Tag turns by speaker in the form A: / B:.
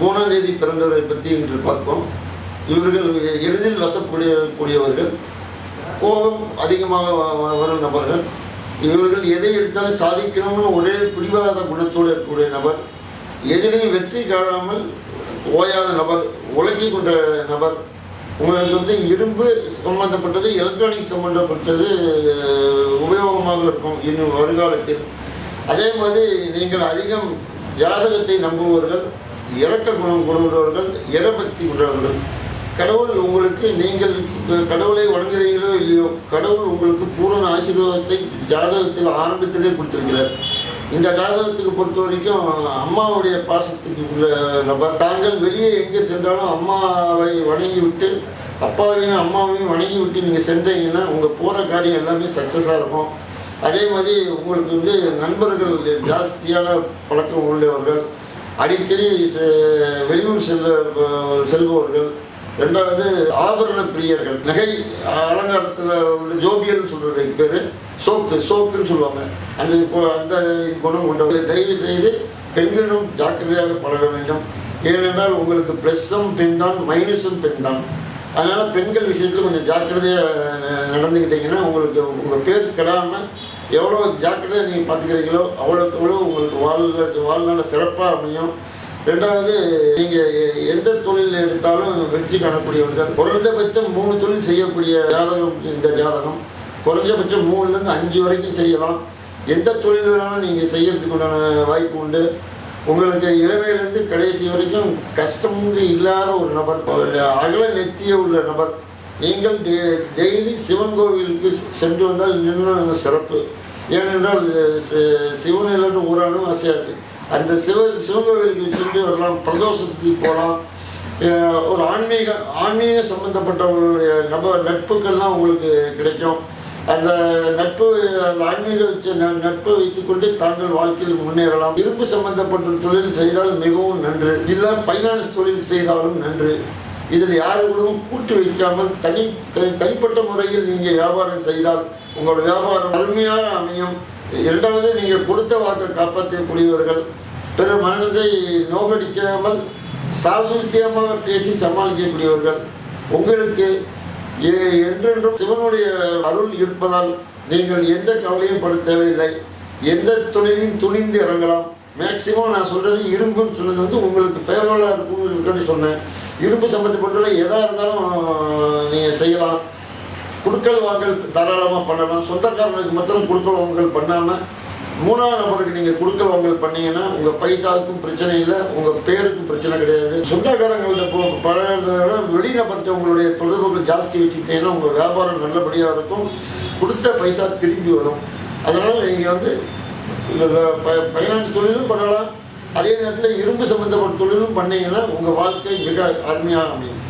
A: மூணாம் தேதி பிறந்தவரை பற்றி இன்று பார்ப்போம். இவர்கள் எளிதில் வசக்கூடிய கூடியவர்கள். கோபம் அதிகமாக வரும் நபர்கள். இவர்கள் எதை எடுத்தாலும் சாதிக்கணும்னு ஒரே பிடிவாத குணத்தோடு இருக்கக்கூடிய நபர். எதிலையும் வெற்றி காணாமல் ஓயாத நபர் உழைக்கி கொண்ட நபர். உங்களுக்கு வந்து இரும்பு சம்பந்தப்பட்டது எலக்ட்ரானிக் சம்பந்தப்பட்டது உபயோகமாக இருக்கும் இன்னும் வருங்காலத்தில். அதே மாதிரி நீங்கள் அதிகம் ஜாதகத்தை நம்புபவர்கள். இறக்க குணம் கொண்டவர்கள் இறபக்தி கொண்டவர்கள்? கடவுள் உங்களுக்கு நீங்கள் கடவுளை வணங்குறீங்களோ இல்லையோ கடவுள் உங்களுக்கு பூரண ஆசீர்வாதத்தை ஜாதகத்தில் ஆரம்பத்திலே கொடுத்திருக்கிறார். இந்த ஜாதகத்துக்கு பொறுத்த வரைக்கும் அம்மாவுடைய பாசத்துக்கு உள்ள நபர். தாங்கள் வெளியே எங்கே சென்றாலும் அம்மாவை வணங்கி விட்டு அப்பாவையும் அம்மாவையும் வணங்கி விட்டு நீங்கள் சென்றீங்கன்னா உங்கள் போகிற காரியம் எல்லாமே சக்ஸஸாக இருக்கும். அதே மாதிரி உங்களுக்கு வந்து நண்பர்கள் ஜாஸ்தியான பழக்கம் உள்ளவர்கள். அடிக்கடி செ- வெளியூர் செல்ல செல்பவர்கள் ரெண்டாவது ஆபரண பிரியர்கள். நகை அலங்காரத்தில் உள்ள ஜோபியல்னு சொல்கிறது பேர். சோக்கு சோக்குன்னு சொல்லுவாங்க. அந்த அந்த குணம் கொண்டவர்களை. தயவு செய்து பெண்களும் ஜாக்கிரதையாக பழக வேண்டும். ஏனென்றால் உங்களுக்கு ப்ளஸ்ஸும் பெண் தான் மைனஸும் பெண் தான் அதனால் பெண்கள் விஷயத்தில் கொஞ்சம் ஜாக்கிரதையாக நடந்துக்கிட்டிங்கன்னா உங்களுக்கு உங்கள் பேர் கெடாமல் எவ்வளோ ஜாக்கிரதையாக நீங்கள் பார்த்துக்கிறீங்களோ அவ்வளோக்கு அவ்வளோ உங்களுக்கு வாழ் வாழ்நாள் சிறப்பாக அமையும். ரெண்டாவது நீங்கள் எந்த தொழில் எடுத்தாலும் வெற்றி காணக்கூடியவர்கள். குறைந்தபட்சம் மூணு தொழில் செய்யக்கூடிய ஜாதகம் இந்த ஜாதகம். குறைஞ்சபட்சம் மூணுலேருந்து அஞ்சு வரைக்கும் செய்யலாம். எந்த தொழில் வேணாலும் நீங்கள் செய்யறதுக்கு உண்டான வாய்ப்பு உண்டு. உங்களுக்கு இளமையிலேருந்து கடைசி வரைக்கும் கஷ்டம் இல்லாத ஒரு நபர் அகல நெத்திய உள்ள நபர். நீங்கள் டெய்லி சிவன் கோவிலுக்கு சென்று வந்தால் இன்னும் சிறப்பு. ஏனென்றால் சிவன் இல்லைன்னு ஊரானும் அசையாது அந்த சிவ சிவன் கோவிலுக்கு சென்று வரலாம் பிரதோஷத்துக்கு போகலாம். ஒரு ஆன்மீக ஆன்மீக சம்பந்தப்பட்டவர்களுடைய நப நட்புக்கள்லாம் உங்களுக்கு கிடைக்கும். அந்த நட்பு அந்த ஆன்மீக ந- நட்பை வைத்துக்கொண்டு தாங்கள் வாழ்க்கையில் முன்னேறலாம். இரும்பு சம்பந்தப்பட்ட தொழில் செய்தால் மிகவும் நன்று. இல்லை ஃபைனான்ஸ் தொழில் செய்தாலும் நன்று. இதில் யாருகளும் கூட்டு வைக்காமல் தனி தனி தனிப்பட்ட முறையில் நீங்கள் வியாபாரம் செய்தால் உங்கள் வியாபாரம் அருமையாக அமையும். இரண்டாவது நீங்கள் கொடுத்த வாக்கை காப்பாற்றக்கூடியவர்கள் பிற மனதை நோகடிக்காமல் சாதுத்தியமாக பேசி சமாளிக்கக்கூடியவர்கள். உங்களுக்கு என்றென்றும் சிவனுடைய அருள் இருப்பதால் நீங்கள் எந்த கவலையும் பட தேவையில்லை. எந்த தொழிலையும் துணிந்து இறங்கலாம். மேக்சிமம் நான் சொல்கிறது இரும்புன்னு சொன்னது வந்து உங்களுக்கு ஃபேவரலாக இருக்குன்னு சொன்னேன். இரும்பு சம்மந்தப்பட்ட எதாக இருந்தாலும் நீங்கள் செய்யலாம். குடுக்கல் வாங்கல் தாராளமாக பண்ணலாம். சொந்தக்காரனுக்கு மாத்திரம் குடுக்கல் வாங்கல் பண்ணாமல் மூணாவது நபருக்கு நீங்கள் குடுக்கல் வாங்கல் பண்ணீங்கன்னா உங்கள் பைசாவுக்கும் பிரச்சனை இல்லை உங்கள் பேருக்கும் பிரச்சனை கிடையாது. சொந்தக்காரங்கள்ட்ட போ பழகிறத விட வெளிநபர்கிட்ட உங்களுடைய தொடர்புகள் ஜாஸ்தி வச்சுக்கிட்டீங்கன்னா உங்கள் வியாபாரம் நல்லபடியாக இருக்கும். கொடுத்த பைசா திரும்பி வரும். அதனால் நீங்கள் வந்து ஃபைனான்ஸ் தொழிலும் பண்ணலாம். அதே நேரத்தில் இரும்பு சம்மந்தப்பட்ட தொழிலும் பண்ணீங்கன்னா உங்கள் வாழ்க்கை மிக அருமையாக அமையும்.